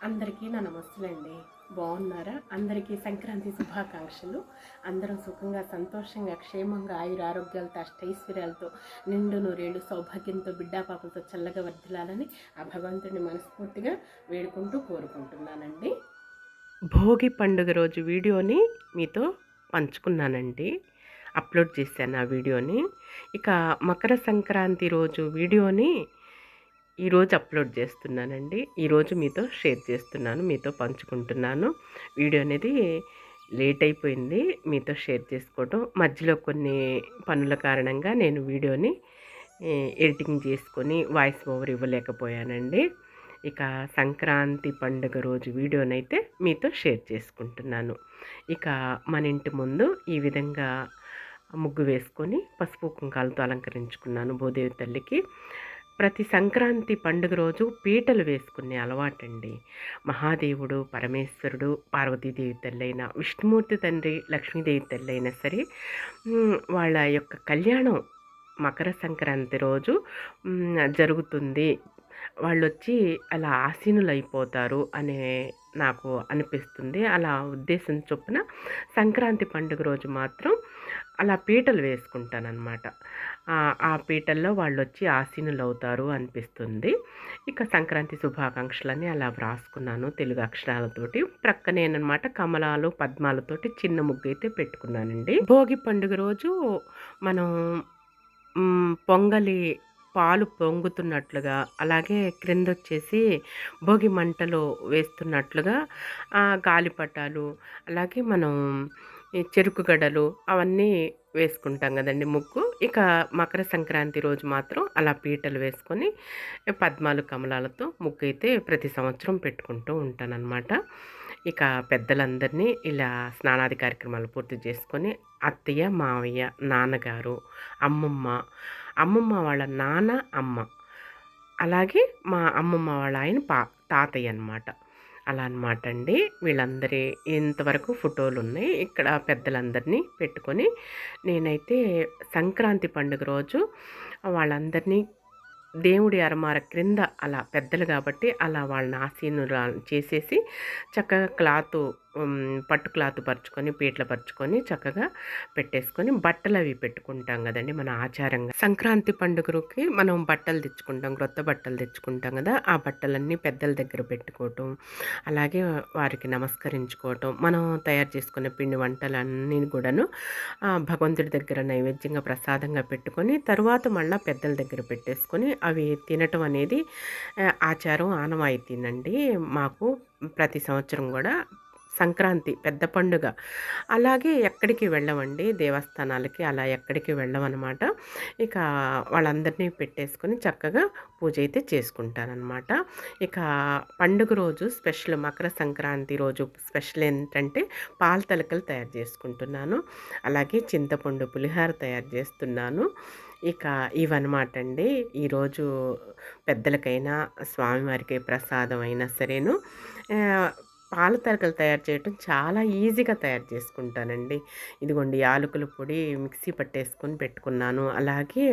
అందరికీ నా నమస్తులండి. బాగున్నారా? అందరికీ సంక్రాంతి శుభాకాంక్షలు. అందరం సుఖంగా సంతోషంగా క్షేమంగా ఆయుర ఆరోగ్యాలతో అష్టైశ్వర్యాలతో నిండు నూరేళ్ళు సౌభాగ్యంతో బిడ్డాపాపలతో చల్లగా వర్ధిల్లాలని ఆ భగవంతుడిని మనస్ఫూర్తిగా వేడుకుంటూ కోరుకుంటున్నానండి. భోగి పండుగ రోజు వీడియోని మీతో పంచుకున్నానండి. అప్లోడ్ చేశాను ఆ వీడియోని. ఇక మకర సంక్రాంతి రోజు వీడియోని ఈరోజు అప్లోడ్ చేస్తున్నానండి. ఈరోజు మీతో షేర్ చేస్తున్నాను మీతో పంచుకుంటున్నాను. వీడియో అనేది లేట్ అయిపోయింది. మీతో షేర్ చేసుకోవటం మధ్యలో కొన్ని పనుల కారణంగా నేను వీడియోని ఎడిటింగ్ చేసుకొని వాయిస్ ఓవర్ ఇవ్వలేకపోయానండి. ఇక సంక్రాంతి పండుగ రోజు వీడియోనైతే మీతో షేర్ చేసుకుంటున్నాను. ఇక మన ఇంటి ముందు ఈ విధంగా ముగ్గు వేసుకొని పసుపు కుంకాలతో అలంకరించుకున్నాను భూదేవి తల్లికి. ప్రతి సంక్రాంతి పండుగ రోజు పీటలు వేసుకునే అలవాటండి. మహాదేవుడు పరమేశ్వరుడు పార్వతీదేవి తల్లైన విష్ణుమూర్తి తండ్రి లక్ష్మీదేవి తల్లైనా సరే వాళ్ళ యొక్క కళ్యాణం మకర సంక్రాంతి రోజు జరుగుతుంది. వాళ్ళు వచ్చి అలా ఆసీనులు అయిపోతారు అనే నాకు అనిపిస్తుంది. అలా ఉద్దేశం చొప్పున సంక్రాంతి పండుగ రోజు మాత్రం అలా పీటలు వేసుకుంటానన్నమాట. ఆ- పీటల్లో వాళ్ళు వచ్చి ఆసీనులు అవుతారు అనిపిస్తుంది. ఇక సంక్రాంతి శుభాకాంక్షలని అలా వ్రాసుకున్నాను తెలుగు అక్షరాలతోటి. ప్రక్కనేనమాట కమలాలు పద్మాలతోటి చిన్న ముగ్గు అయితే పెట్టుకున్నానండి. భోగి పండుగ రోజు మనం పొంగలి పాలు పొంగుతున్నట్లుగా అలాగే క్రింద వచ్చేసి భోగి మంటలు వేస్తున్నట్లుగా గాలిపటాలు అలాగే మనం చెరుకు గడలు అవన్నీ వేసుకుంటాం కదండి ముగ్గు. ఇక మకర సంక్రాంతి రోజు మాత్రం అలా పీటలు వేసుకొని పద్మాలు కమలాలతో ముగ్గు అయితే ప్రతి సంవత్సరం పెట్టుకుంటూ ఉంటానన్నమాట. ఇక పెద్దలందరినీ ఇలా స్నానాది కార్యక్రమాలు పూర్తి చేసుకొని అత్తయ్య మావయ్య నాన్నగారు అమ్మమ్మ అమ్మమ్మ వాళ్ళ నాన్న అమ్మ అలాగే మా అమ్మమ్మ వాళ్ళ ఆయన పా తాతయ్య అనమాట అలా అనమాట అండి వీళ్ళందరి ఇంతవరకు ఫోటోలు ఉన్నాయి ఇక్కడ పెద్దలందరినీ పెట్టుకొని నేనైతే సంక్రాంతి పండుగ రోజు వాళ్ళందరినీ దేవుడి అరమార క్రింద అలా పెద్దలు కాబట్టి అలా వాళ్ళని ఆసీనులు చేసేసి చక్కగా క్లాత్ పట్టు క్లాత్ పరుచుకొని పీటలు పరుచుకొని చక్కగా పెట్టేసుకొని బట్టలు అవి పెట్టుకుంటాం కదండి మన ఆచారంగా. సంక్రాంతి పండుగకి మనం బట్టలు తెచ్చుకుంటాం క్రొత్త బట్టలు తెచ్చుకుంటాం కదా ఆ బట్టలన్నీ పెద్దల దగ్గర పెట్టుకోవటం అలాగే వారికి నమస్కరించుకోవటం మనం తయారు చేసుకునే పిండి వంటలన్నీ కూడాను భగవంతుడి దగ్గర నైవేద్యంగా ప్రసాదంగా పెట్టుకొని తర్వాత మళ్ళీ పెద్దల దగ్గర పెట్టేసుకొని అవి తినటం అనేది ఆచారం ఆనవాయితీనండి. మాకు ప్రతి సంవత్సరం కూడా సంక్రాంతి పెద్ద పండుగ. అలాగే ఎక్కడికి వెళ్ళమండి? దేవస్థానాలకి అలా ఎక్కడికి వెళ్ళమన్నమాట ఇక వాళ్ళందరినీ పెట్టేసుకొని చక్కగా పూజ అయితే చేసుకుంటారనమాట. ఇక పండుగ రోజు స్పెషల్ మకర సంక్రాంతి రోజు స్పెషల్ ఏంటంటే పాల తలకలు తయారు చేసుకుంటున్నాను. అలాగే చింతపండు పులిహార తయారు చేస్తున్నాను. ఇక ఇవన్నమాట అండి. ఈరోజు పెద్దలకైనా స్వామివారికి ప్రసాదం అయినా సరేను. పాల తరకలు తయారు చేయటం చాలా ఈజీగా తయారు చేసుకుంటానండి. ఇదిగోండి యాలకుల పొడి మిక్సీ పట్టేసుకొని పెట్టుకున్నాను. అలాగే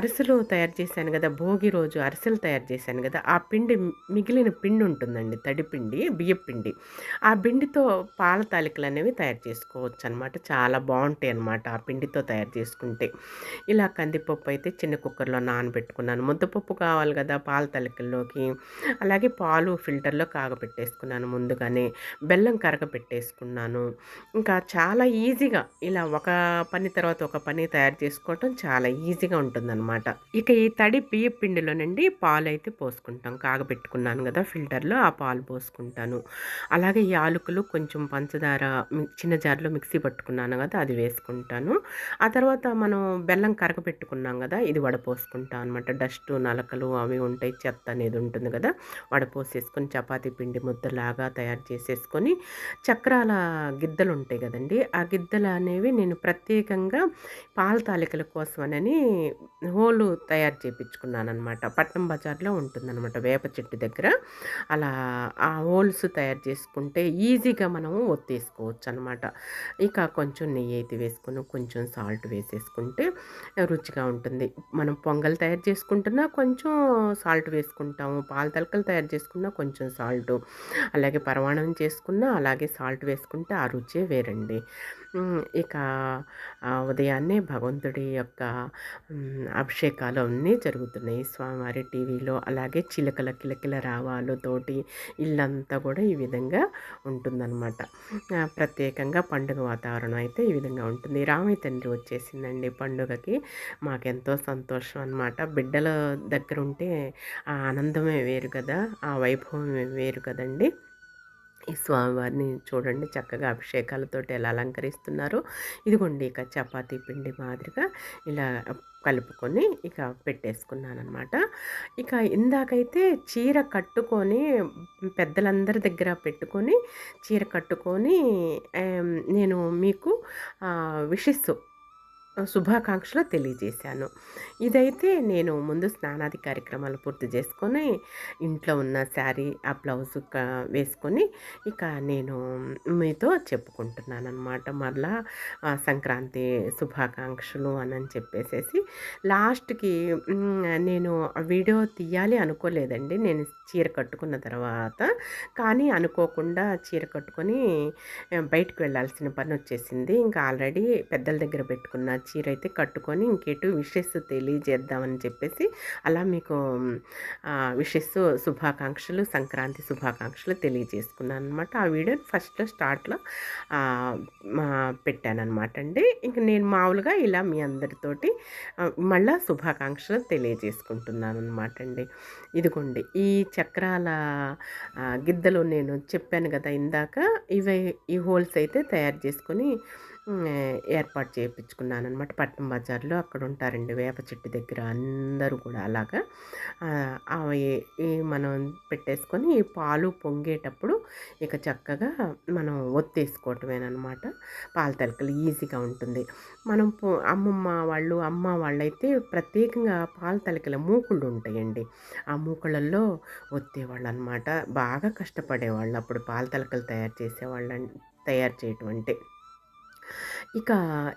అరిసెలు తయారు చేశాను కదా భోగి రోజు అరిసెలు తయారు చేశాను కదా ఆ పిండి మిగిలిన పిండి ఉంటుందండి తడిపిండి బియ్యపిండి బియ్య పిండి. ఆ పిండితో పాల తాలికలు అనేవి తయారు చేసుకోవచ్చు అనమాట చాలా బాగుంటాయి అనమాట ఆ పిండితో తయారు చేసుకుంటే. ఇలా కందిపప్పు అయితే చిన్న కుక్కర్లో నానబెట్టుకున్నాను. ముద్దపప్పు కావాలి కదా పాల తాలికల్లోకి. అలాగే పాలు ఫిల్టర్లో కాగపెట్టేసుకున్నాను ముందుగానే బెల్లం కరగపెట్టేసుకున్నాను. ఇంకా చాలా ఈజీగా ఇలా ఒక పని తర్వాత ఒక పని తయారు చేసుకోవటం చాలా ఈజీగా ఉంటుందన్నమాట. ఇక ఈ తడి బియ్య పిండిలోనండి పాలు అయితే పోసుకుంటాం. కాగబెట్టుకున్నాను కదా ఫిల్టర్లో ఆ పాలు పోసుకుంటాను. అలాగే యాలకులు కొంచెం పంచదార మి- చిన్న జార్లో మిక్సీ పట్టుకున్నాను కదా అది వేసుకుంటాను. ఆ తర్వాత మనం బెల్లం కరగపెట్టుకున్నాం కదా ఇది వడపోసుకుంటాం అనమాట డస్ట్ నలకలు అవి ఉంటాయి చెత్త అనేది ఉంటుంది కదా వడపోసేసుకొని చపాతీ పిండి ముద్దలాగా రౌండ్గా తయారు చేసేసుకొని చక్రాల గిద్దలు ఉంటాయి కదండి ఆ గిద్దలు అనేవి నేను ప్రత్యేకంగా పాల తాలికల కోసమనని హోలు తయారు చేయించుకున్నాను అనమాట పట్నం బజార్లో ఉంటుందన్నమాట వేప చెట్టు దగ్గర. అలా ఆ హోల్స్ తయారు చేసుకుంటే ఈజీగా మనము ఒత్తేసుకోవచ్చు అనమాట ఇక కొంచెం నెయ్యి అయితే వేసుకొని కొంచెం సాల్ట్ వేసేసుకుంటే రుచిగా ఉంటుంది. మనం పొంగల్ తయారు చేసుకుంటున్నా కొంచెం సాల్ట్ వేసుకుంటాము పాల తలకలు తయారు చేసుకున్నా కొంచెం సాల్ట్ అలాగే పరమాణం చేసుకున్నా అలాగే సాల్ట్ వేసుకుంటే ఆ రుచే వేరండి. ఇక ఉదయాన్నే భగవంతుడి యొక్క అభిషేకాలు అన్నీ జరుగుతున్నాయి. స్వామివారి టీవీలో అలాగే చిలకల కిలకిల రావాలతోటి ఇల్లంతా కూడా ఈ విధంగా ఉంటుందన్నమాట. ప్రత్యేకంగా పండుగ వాతావరణం అయితే ఈ విధంగా ఉంటుంది. రామయ్య తండ్రి వచ్చేసిందండి పండుగకి. మాకెంతో సంతోషం అనమాట బిడ్డల దగ్గర ఉంటే ఆ ఆనందమే వేరు కదా ఆ వైభవం వేరు కదండి. ఈ స్వామివారిని చూడండి చక్కగా అభిషేకాలతో ఎలా అలంకరిస్తున్నారు. ఇదిగోండి ఇక చపాతీ పిండి మాదిరిగా ఇలా కలుపుకొని ఇక పెట్టేసుకున్నాను అనమాట ఇక ఇందాకైతే చీర కట్టుకొని పెద్దలందరి దగ్గర పెట్టుకొని చీర కట్టుకొని నేను మీకు విషస్సు శుభాకాంక్షలు తెలియజేశాను. ఇదైతే నేను ముందు స్నానాది కార్యక్రమాలు పూర్తి చేసుకొని ఇంట్లో ఉన్న శారీ ఆ బ్లౌజ్ వేసుకొని ఇక నేను మీతో చెప్పుకుంటున్నాను అనమాట మరలా సంక్రాంతి శుభాకాంక్షలు అని చెప్పేసేసి లాస్ట్కి నేను వీడియో తీయాలి అనుకోలేదండి. నేను చీర కట్టుకున్న తర్వాత కానీ అనుకోకుండా చీర కట్టుకొని బయటకు వెళ్ళాల్సిన పని వచ్చేసింది. ఇంకా ఆల్రెడీ పెద్దల దగ్గర పెట్టుకున్న చీర అయితే కట్టుకొని ఇంకెటు విషెస్ తెలియజేద్దామని చెప్పేసి అలా మీకు విషెస్ శుభాకాంక్షలు సంక్రాంతి శుభాకాంక్షలు తెలియజేసుకున్నాను అనమాట ఆ వీడియో ఫస్ట్లో స్టార్ట్లో పెట్టానమాట అండి ఇంక నేను మామూలుగా ఇలా మీ అందరితోటి మళ్ళా శుభాకాంక్షలు తెలియజేసుకుంటున్నాను అనమాట అండి. ఇదిగోండి ఈ చక్రాల గిద్దలు నేను చెప్పాను కదా ఇందాక ఇవి ఈ హోల్స్ అయితే తయారు చేసుకొని ఏర్పాటు చేయించుకున్నాను అనమాట పట్నం బజార్లో అక్కడ ఉంటారండి వేప చెట్టు దగ్గర అందరూ కూడా అలాగా. అవి మనం పెట్టేసుకొని ఈ పాలు పొంగేటప్పుడు ఇక చక్కగా మనం ఒత్తేసుకోవటమేనమాట పాల తలకలు ఈజీగా ఉంటుంది. మనం అమ్మమ్మ వాళ్ళు అమ్మ వాళ్ళైతే ప్రత్యేకంగా పాల తలకల మూకుళ్ళు ఉంటాయండి. ఆ మూకుళ్ళల్లో ఒత్తేవాళ్ళు అనమాట బాగా కష్టపడేవాళ్ళు అప్పుడు పాల తలకలు తయారు చేసేవాళ్ళ తయారు చేయటం అంటే. ఇక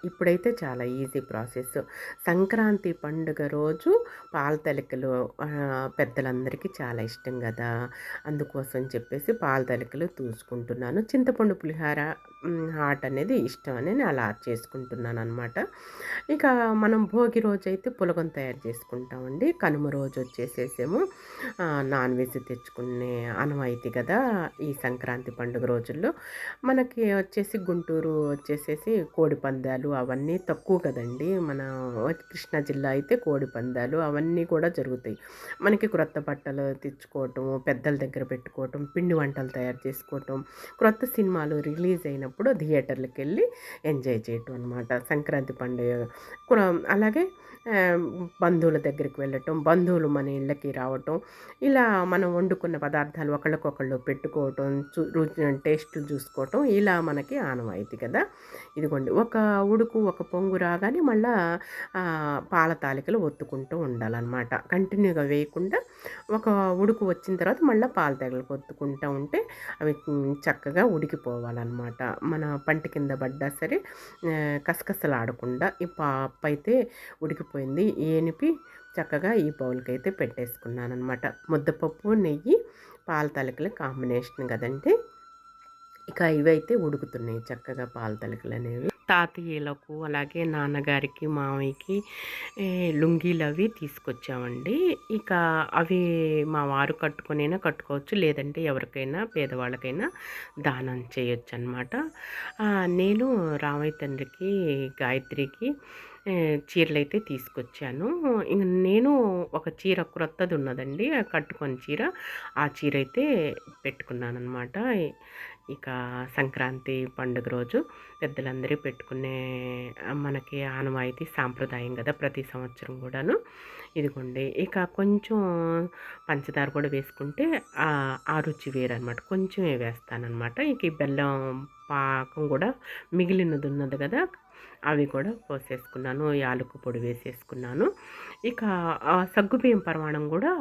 ఇప్పుడైతే చాలా ఈజీ ప్రాసెస్. సంక్రాంతి పండుగ రోజు పాల తలికలు పెద్దలందరికీ చాలా ఇష్టం కదా అందుకోసం చెప్పేసి పాల తలికలు తూసుకుంటున్నాను. చింతపండు పులిహార హార్ట్ అనేది ఇష్టం అని నేను అలా చేసుకుంటున్నాను అనమాట ఇక మనం భోగి రోజు అయితే పులగం తయారు చేసుకుంటామండి. కనుమ రోజు వచ్చేసేసేమో నాన్ వెజ్ తెచ్చుకునే అనవాయితీ కదా ఈ సంక్రాంతి పండుగ రోజుల్లో. మనకి వచ్చేసి గుంటూరు వచ్చేసేసి కోడి పందాలు అవన్నీ తక్కువ కదండి మన కృష్ణా జిల్లా అయితే కోడి పందాలు అవన్నీ కూడా జరుగుతాయి. మనకి క్రొత్త బట్టలు తెచ్చుకోవటం పెద్దల దగ్గర పెట్టుకోవటం పిండి వంటలు తయారు చేసుకోవటం క్రొత్త సినిమాలు రిలీజ్ అయినప్పుడు థియేటర్లకు వెళ్ళి ఎంజాయ్ చేయటం అనమాట సంక్రాంతి పండుగ అలాగే బంధువుల దగ్గరికి వెళ్ళటం బంధువులు మన ఇళ్ళకి రావటం ఇలా మనం వండుకున్న పదార్థాలు ఒకళ్ళకొకళ్ళు పెట్టుకోవటం రుచి టేస్ట్లు చూసుకోవటం ఇలా మనకి ఆనవాయితీ కదా. ఇదిగోండి ఒక ఉడుకు ఒక పొంగు రాగానే మళ్ళా పాల తాలికలు ఒత్తుకుంటూ ఉండాలన్నమాట. కంటిన్యూగా వేయకుండా ఒక ఉడుకు వచ్చిన తర్వాత మళ్ళీ పాల తాలికలు ఒత్తుకుంటూ ఉంటే అవి చక్కగా ఉడికిపోవాలన్నమాట. మన పంట కింద పడ్డా సరే కసకసలాడకుండా ఈ పాప అయితే ఉడికిపో ఉడికిపోయింది ఏనిపి చక్కగా ఈ బౌల్కి అయితే పెట్టేసుకున్నాను అనమాట ముద్దపప్పు నెయ్యి పాల తలకల కాంబినేషన్ కదండి. ఇక ఇవైతే ఉడుకుతున్నాయి చక్కగా పాల తలకలు అనేవి. తాతయ్యలకు అలాగే నాన్నగారికి మామయ్యకి లుంగీలు అవి తీసుకొచ్చామండి. ఇక అవి మా వారు కట్టుకునైనా కట్టుకోవచ్చు లేదంటే ఎవరికైనా పేదవాళ్ళకైనా దానం చేయొచ్చు అనమాట నేను రామయ్య తండ్రికి గాయత్రికి చీరలు అయితే తీసుకొచ్చాను. నేను ఒక చీర క్రొత్తది ఉన్నదండి కట్టుకొని చీర. ఆ చీర అయితే పెట్టుకున్నాను అనమాట ఇక సంక్రాంతి పండుగ రోజు పెద్దలందరూ పెట్టుకునే మనకి ఆనవాయితీ సాంప్రదాయం కదా ప్రతి సంవత్సరం కూడాను. ఇదిగోండి. ఇక కొంచెం పంచదార కూడా వేసుకుంటే ఆ రుచి వేరనమాట కొంచెమే వేస్తానమాట ఇక ఈ బెల్లం పాకం కూడా మిగిలినది ఉన్నది కదా. అవి కూడా పోసేసుకున్నాను యాలకు పొడి వేసేసుకున్నాను. ఇక సగ్గుబియ్యం పరమాణం కూడా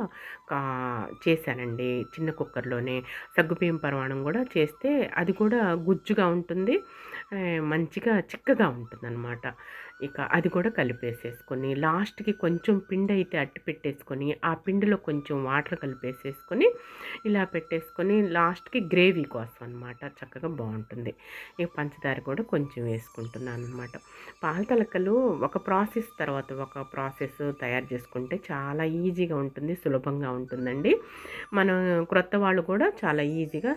చేశానండి చిన్న కుక్కర్లోనే. సగ్గుబియ్యం పరమాణం కూడా చేస్తే అది కూడా గుజ్జుగా ఉంటుంది మంచిగా చిక్కగా ఉంటుంది అనమాట ఇక అది కూడా కలిపేసేసుకొని లాస్ట్కి కొంచెం పిండి అయితే అట్టి పెట్టేసుకొని ఆ పిండిలో కొంచెం వాటర్ కలిపేసేసుకొని ఇలా పెట్టేసుకొని లాస్ట్కి గ్రేవీ కోసం అనమాట చక్కగా బాగుంటుంది. ఇక పంచదార కూడా కొంచెం వేసుకుంటున్నాను అనమాట పాల తలకలు ఒక ప్రాసెస్ తర్వాత ఒక ప్రాసెస్ తయారు చేసుకుంటే చాలా ఈజీగా ఉంటుంది సులభంగా ఉంటుందండి. మనం క్రొత్త వాళ్ళు కూడా చాలా ఈజీగా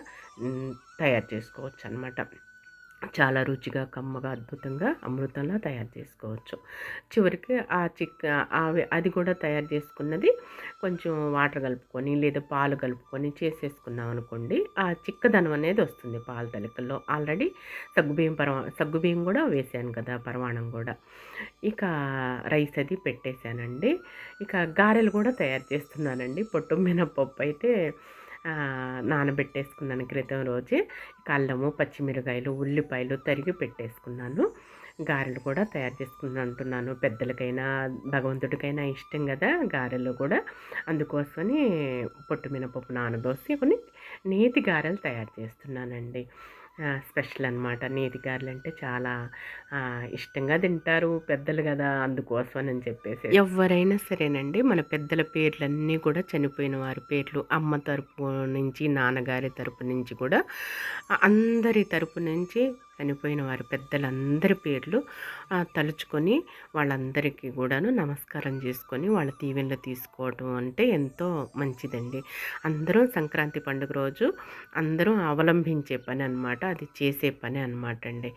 తయారు చేసుకోవచ్చు అనమాట చాలా రుచిగా కమ్మగా అద్భుతంగా అమృతంలా తయారు చేసుకోవచ్చు. చివరికి ఆ చిక్క అవి అది కూడా తయారు చేసుకున్నది కొంచెం వాటర్ కలుపుకొని లేదా పాలు కలుపుకొని చేసేసుకున్నాం అనుకోండి ఆ చిక్కదనం అనేది వస్తుంది పాల తలికల్లో. ఆల్రెడీ సగ్గుబియ్యం పరమా సగ్గుబియ్యం కూడా వేసాను కదా పరమాణం కూడా. ఇక రైస్ అది పెట్టేశానండి. ఇక గారెలు కూడా తయారు చేస్తున్నానండి. పొట్టు మినపప్పు అయితే నానబెట్టేసుకున్నాను క్రితం రోజే. కల్లము పచ్చిమిరకాయలు ఉల్లిపాయలు తరిగి పెట్టేసుకున్నాను. గారెలు కూడా తయారు చేసుకుని అంటున్నాను. పెద్దలకైనా భగవంతుడికైనా ఇష్టం కదా గారెలు కూడా. అందుకోసమని పొట్టు మినపప్పు నానబోసి కొన్ని నేతి గారెలు తయారు చేస్తున్నానండి. స్పెషల్ అనమాట నేతి గారెలు అంటే చాలా ఇష్టంగా తింటారు పెద్దలు కదా అందుకోసం అని చెప్పేసి ఎవరైనా సరేనండి. మన పెద్దల పేర్లన్నీ కూడా చనిపోయిన వారి పేర్లు అమ్మ తరపు నుంచి నాన్నగారి తరపు నుంచి కూడా అందరి తరపు నుంచి చనిపోయిన వారి పెద్దలందరి పేర్లు తలుచుకొని వాళ్ళందరికీ కూడాను నమస్కారం చేసుకొని వాళ్ళ దీవెనలు తీసుకోవడం అంటే ఎంతో మంచిదండి. అందరూ సంక్రాంతి పండుగ రోజు అందరూ అవలంబించే పని అనమాట అది చేసే పని అనమాట అండి.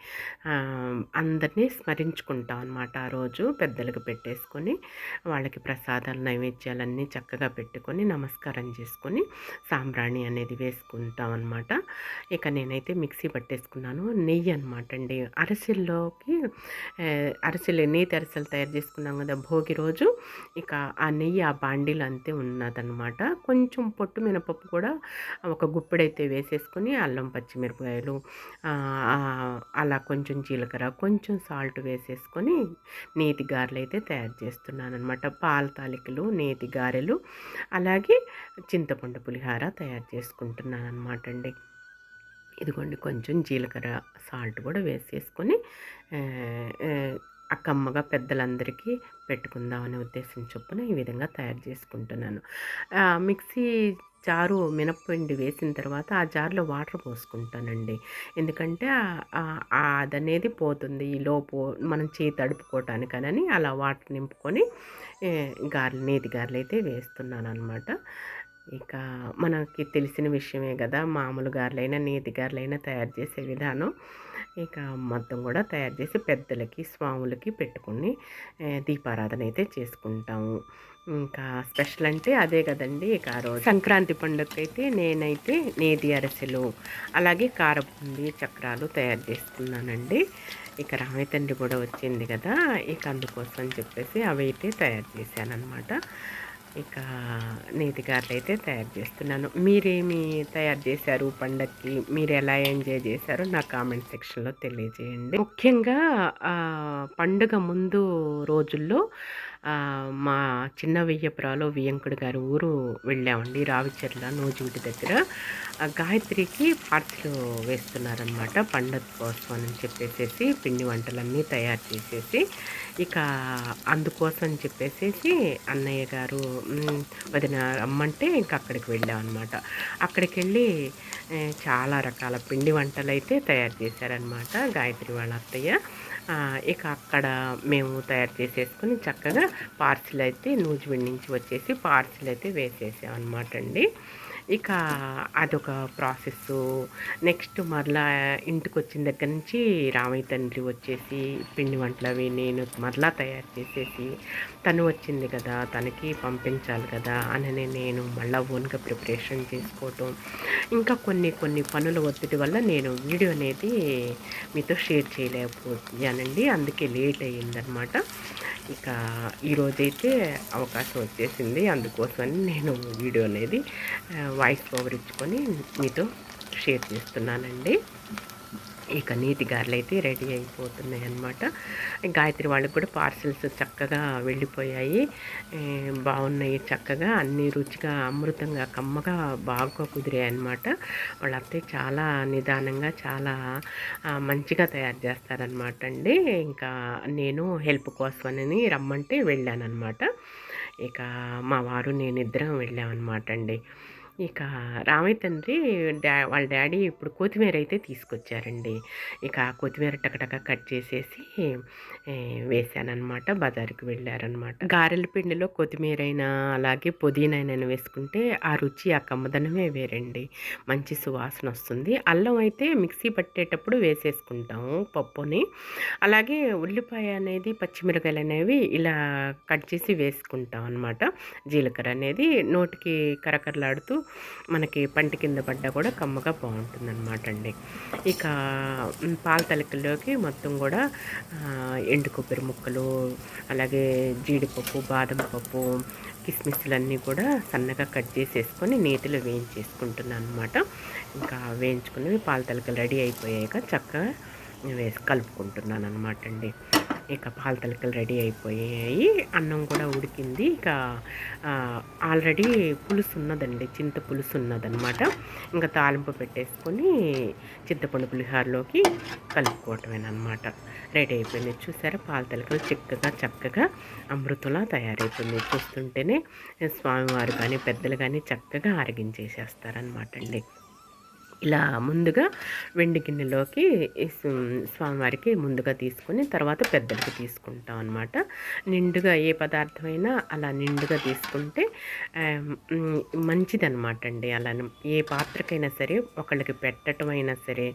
అందరినీ స్మరించుకుంటాం అనమాట ఆ రోజు పెద్దలకు పెట్టేసుకొని వాళ్ళకి ప్రసాదాలు నైవేద్యాలన్నీ చక్కగా పెట్టుకొని నమస్కారం చేసుకొని సాంబ్రాణి అనేది వేసుకుంటాం అనమాట ఇక నేనైతే మిక్సీ పట్టేసుకున్నాను. నెయ్యి అనమాట అండి అరిసెల్లోకి అరిసెలు నేతి అరిసెలు తయారు చేసుకున్నాం కదా భోగి రోజు. ఇక ఆ నెయ్యి ఆ బాండీలు అంతే ఉన్నదనమాట కొంచెం పొట్టు మినపప్పు కూడా ఒక గుప్పెడైతే వేసేసుకొని అల్లం పచ్చిమిరపకాయలు అలా కొంచెం జీలకర్ర కొంచెం సాల్ట్ వేసేసుకొని నేతి గారెలు అయితే తయారు చేస్తున్నాను అనమాట పాల తాలికలు నేతి గారెలు అలాగే చింతపండు పులిహార తయారు చేసుకుంటున్నాను అనమాట అండి ఇదిగోండి కొంచెం జీలకర్ర సాల్ట్ కూడా వేసేసుకొని అక్కమ్మగా పెద్దలందరికీ పెట్టుకుందామనే ఉద్దేశం చొప్పున ఈ విధంగా తయారు చేసుకుంటున్నాను. మిక్సీ జారు మినప్పిండి వేసిన తర్వాత ఆ జార్లో వాటర్ పోసుకుంటానండి. ఎందుకంటే ఆ- అదనేది పోతుంది. ఈ లోపు మనం చేయి తడుపుకోవటానికనని అలా వాటర్ నింపుకొని గారెలు నేతి గారెలు అయితే వేస్తున్నాను అనమాట ఇక మనకి తెలిసిన విషయమే కదా మామూలు గారెలైనా నేతి గారెలైనా తయారు చేసే విధానం. ఇక మొత్తం కూడా తయారు చేసి పెద్దలకి స్వాములకి పెట్టుకుని దీపారాధన అయితే చేసుకుంటాము. ఇంకా స్పెషల్ అంటే అదే కదండి ఇక ఆ రోజు సంక్రాంతి పండుగకి అయితే నేనైతే నేతి అరిసెలు అలాగే కారపుండి చక్రాలు తయారు చేసుకున్నానండి ఇక రామయ్య తండ్రి కూడా వచ్చింది కదా ఇక అందుకోసం అని చెప్పేసి అవి అయితే తయారు చేశాను అనమాట ఇక నీతి గారెలు అయితే తయారు చేస్తున్నాను. మీరేమి తయారు చేశారు పండక్కి? మీరు ఎలా ఎంజాయ్ చేశారో నా కామెంట్ సెక్షన్లో తెలియజేయండి. ముఖ్యంగా పండుగ ముందు రోజుల్లో మా చిన్న వెయ్యపురాలో వియంకుడు గారి ఊరు వెళ్ళామండి రావిచెర్ల నూజివిటి దగ్గర. ఆ గాయత్రికి పార్సల్ వేస్తున్నారనమాట పండగ కోసం అని చెప్పేసి పిండి వంటలన్నీ తయారు చేసేసి. ఇక అందుకోసం అని చెప్పేసి అన్నయ్య గారు వదిన అమ్మంటే ఇంక అక్కడికి వెళ్ళాం అనమాట అక్కడికి వెళ్ళి చాలా రకాల పిండి వంటలు అయితే తయారు చేశారనమాట గాయత్రి వాళ్ళ అత్తయ్య. ఇక అక్కడ మేము తయారు చేసేసుకుని చక్కగా పార్సిల్ అయితే నూజివీడి నుంచి వచ్చేసి పార్సిల్ అయితే వేసేసామన్నమాట అండి. ఇక అదొక ప్రాసెస్ నెక్స్ట్ మరలా ఇంటికి వచ్చిన దగ్గర నుంచి రామయ్య తండ్రి వచ్చేసి పిండి వంటలు అవి నేను మరలా తయారు చేసేసి తను వచ్చింది కదా తనకి పంపించాలి కదా అని నేను మళ్ళీ ఓన్గా ప్రిపరేషన్ చేసుకోవటం. ఇంకా కొన్ని కొన్ని పనుల ఒత్తిడి వల్ల నేను వీడియో అనేది మీతో షేర్ చేయలేకపోయానండి. అందుకే లేట్ అయ్యిందనమాట. ఇక ఈరోజైతే అవకాశం వచ్చేసింది. అందుకోసమని నేను వీడియో అనేది వాయిస్ ఓవర్ ఇచ్చుకొని మీతో షేర్ చేస్తున్నానండి. ఇక నీతి గారెలు అయితే రెడీ అయిపోతున్నాయి అన్నమాట. గాయత్రి వాళ్ళకి కూడా పార్సిల్స్ చక్కగా వెళ్ళిపోయాయి. బాగున్నాయి చక్కగా. అన్ని రుచిగా అమృతంగా కమ్మగా బాగా కుదిరాయి అనమాట వాళ్ళైతే చాలా నిదానంగా చాలా మంచిగా తయారు చేస్తారనమాట అండి. ఇంకా నేను హెల్ప్ కోసమని రమ్మంటే వెళ్ళాను అనమాట ఇక మా వారు నేను ఇద్దరం వెళ్ళామన్నమాట అండి. ఇక రామయ్య తండ్రి డా వాళ్ళ డాడీ ఇప్పుడు కొత్తిమీర అయితే తీసుకొచ్చారండి. ఇక కొత్తిమీర టకటక కట్ చేసేసి వేసానమాట బజారుకి వెళ్ళారనమాట గారెల పిండిలో కొత్తిమీర అయినా అలాగే పుదీనైనా వేసుకుంటే ఆ రుచి ఆ కమ్మదనమే వేరండి. మంచి సువాసన వస్తుంది. అల్లం అయితే మిక్సీ పట్టేటప్పుడు వేసేసుకుంటాము పప్పుని. అలాగే ఉల్లిపాయ అనేది పచ్చిమిరకాయలు అనేవి ఇలా కట్ చేసి వేసుకుంటాం అనమాట జీలకర్ర అనేది నోటికి కరకరలాడుతూ మనకి పంటి కింద పడ్డా కూడా కమ్మగా బాగుంటుంది అనమాట అండి. ఇక పాల తలకల్లోకి మొత్తం కూడా ఎండు కొబ్బరి ముక్కలు అలాగే జీడిపప్పు బాదం పప్పు కిస్మిస్లన్నీ కూడా సన్నగా కట్ చేసేసుకొని నీటిలో వేయించేసుకుంటున్నాను అనమాట ఇంకా వేయించుకుని పాల తలకలు రెడీ అయిపోయాక చక్కగా వేసి కలుపుకుంటున్నాను అనమాట అండి. ఇక పాల తలకలు రెడీ అయిపోయాయి. అన్నం కూడా ఉడికింది. ఇక ఆల్రెడీ పులుసు ఉన్నదండి. చింత పులుసు ఉన్నదనమాట ఇంకా తాలింపు పెట్టేసుకొని చింతపండు పులిహారలోకి కలుపుకోవటమేనమాట రెడీ అయిపోయింది. చూసారా? పాల తలకలు చిక్కగా చక్కగా అమృతంలా తయారైపోయింది. చూస్తుంటేనే స్వామివారు కానీ పెద్దలు కానీ చక్కగా ఆరగించేసేస్తారనమాట అండి. ఇలా ముందుగా వెండి గిన్నెలోకి స్వామివారికి ముందుగా తీసుకొని తర్వాత పెద్దలకి తీసుకుంటాం అనమాట నిండుగా ఏ పదార్థమైనా అలా నిండుగా తీసుకుంటే మంచిదనమాట అండి అలా ఏ పాత్రకైనా సరే ఒకళ్ళకి పెట్టడం అయినా సరే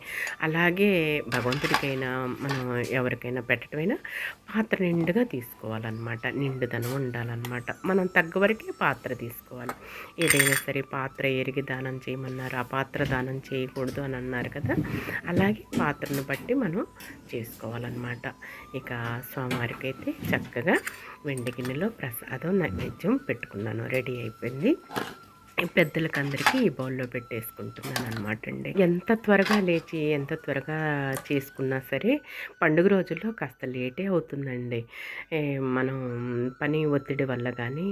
అలాగే భగవంతుడికైనా మనం ఎవరికైనా పెట్టడమైనా పాత్ర నిండుగా తీసుకోవాలన్నమాట. నిండుదనం ఉండాలన్నమాట. మనం తగ్గవరకే పాత్ర తీసుకోవాలి. ఏదైనా సరే పాత్ర ఎరిగి దానం చేయమన్నారు ఆ పాత్ర దానం చేయ చేయకూడదు అని అన్నారు కదా. అలాగే పాత్రను బట్టి మనం చేసుకోవాలన్నమాట. ఇక స్వామివారికి అయితే చక్కగా వెండి గిన్నెలో ప్రసాదం నైవేద్యం పెట్టుకున్నాను. రెడీ అయిపోయింది. పెద్దలకు అందరికీ ఈ బౌల్లో పెట్టేసుకుంటున్నాను అనమాట అండి. ఎంత త్వరగా లేచి ఎంత త్వరగా చేసుకున్నా సరే పండుగ రోజుల్లో కాస్త లేటే అవుతుందండి. మనం పని ఒత్తిడి వల్ల కానీ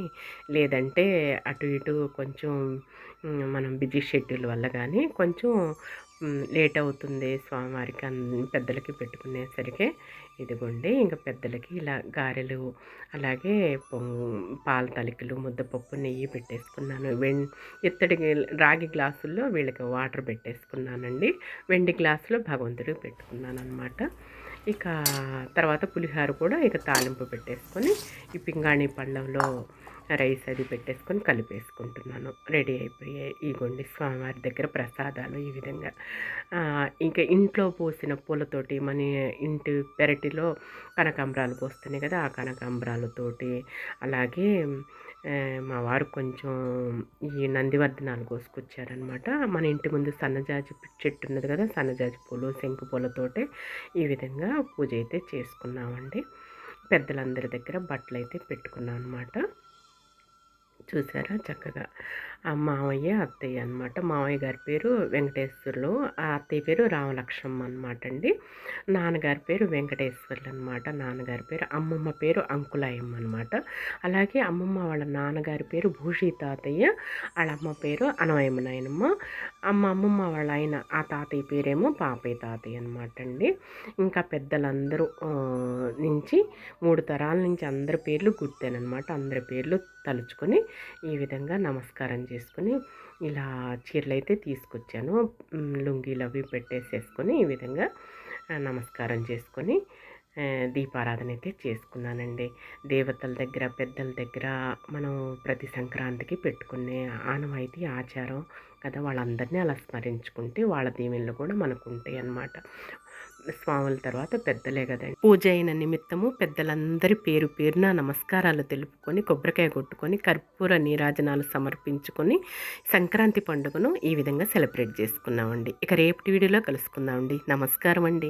లేదంటే అటు ఇటు కొంచెం మనం బిజీ షెడ్యూల్ వల్ల కానీ కొంచెం లేట్ అవుతుంది స్వామివారికి పెద్దలకి పెట్టుకునేసరికి. ఇదిగోండి ఇంకా పెద్దలకి ఇలా గారెలు అలాగే పాల తలికలు ముద్దపప్పు నెయ్యి పెట్టేసుకున్నాను. వెండి ఇత్తడి రాగి గ్లాసుల్లో వీళ్ళకి వాటర్ పెట్టేసుకున్నానండి. వెండి గ్లాసులో భగవంతుడికి పెట్టుకున్నాను అనమాట ఇక తర్వాత పులిహార కూడా ఇక తాలింపు పెట్టేసుకొని ఈ పింగాణి పళ్ళంలో రైస్ అది పెట్టేసుకొని కలిపేసుకుంటున్నాను. రెడీ అయిపోయాయి. ఇగోండి స్వామివారి దగ్గర ప్రసాదాలు ఈ విధంగా. ఇంకా ఇంట్లో పోసిన పూలతోటి మన ఇంటి పెరటిలో కనకాంబరాలు పోస్తున్నాయి కదా ఆ కనకాంబరాలతోటి. అలాగే మా వారు కొంచెం ఈ నందివర్ధనాలు కోసుకొచ్చారనమాట మన ఇంటి ముందు సన్నజాజి చెట్టు ఉన్నది కదా సన్నజాజి పూలు శంకు పూలతోటే ఈ విధంగా పూజ అయితే చేసుకున్నామండి. పెద్దలందరి దగ్గర బట్టలు అయితే పెట్టుకున్నాను అనమాట చూసారా చక్కగా ఆ మావయ్య అత్తయ్య అనమాట మావయ్య గారి పేరు వెంకటేశ్వర్లు. ఆ అత్తయ్య పేరు రామలక్ష్మమ్మ అనమాట అండి నాన్నగారి పేరు వెంకటేశ్వర్లు అనమాట నాన్నగారి పేరు అమ్మమ్మ పేరు అంకులాయమ్మ అనమాట అలాగే అమ్మమ్మ వాళ్ళ నాన్నగారి పేరు భూషి తాతయ్య. వాళ్ళ అమ్మ పేరు అనవయమ్మ నాయనమ్మ. అమ్మ అమ్మమ్మ వాళ్ళ ఆయన ఆ తాతయ్య పేరేమో పాపయ్య తాతయ్య అనమాట అండి ఇంకా పెద్దలందరూ నుంచి మూడు తరాల నుంచి అందరి పేర్లు గుర్తానమాట అందరి పేర్లు తలుచుకొని ఈ విధంగా నమస్కారం చేసుకుని ఇలా చీరలు అయితే తీసుకొచ్చాను లుంగీలు అవి పెట్టేసేసుకొని ఈ విధంగా నమస్కారం చేసుకొని దీపారాధన అయితే చేసుకున్నానండి. దేవతల దగ్గర పెద్దల దగ్గర మనం ప్రతి సంక్రాంతికి పెట్టుకునే ఆనవాయితీ ఆచారం కదా వాళ్ళందరినీ అలా స్మరించుకుంటే వాళ్ళ దీవెనలు కూడా మనకు ఉంటాయి అన్నమాట స్వాముల తర్వాత పెద్దలే కదండి. పూజ అయిన నిమిత్తము పెద్దలందరి పేరు పేరున నమస్కారాలు తెలుపుకొని కొబ్బరికాయ కొట్టుకొని కర్పూర నీరాజనాలు సమర్పించుకొని సంక్రాంతి పండుగను ఈ విధంగా సెలబ్రేట్ చేసుకున్నామండి. ఇక రేపటి వీడియోలో కలుసుకుందామండి. నమస్కారం అండి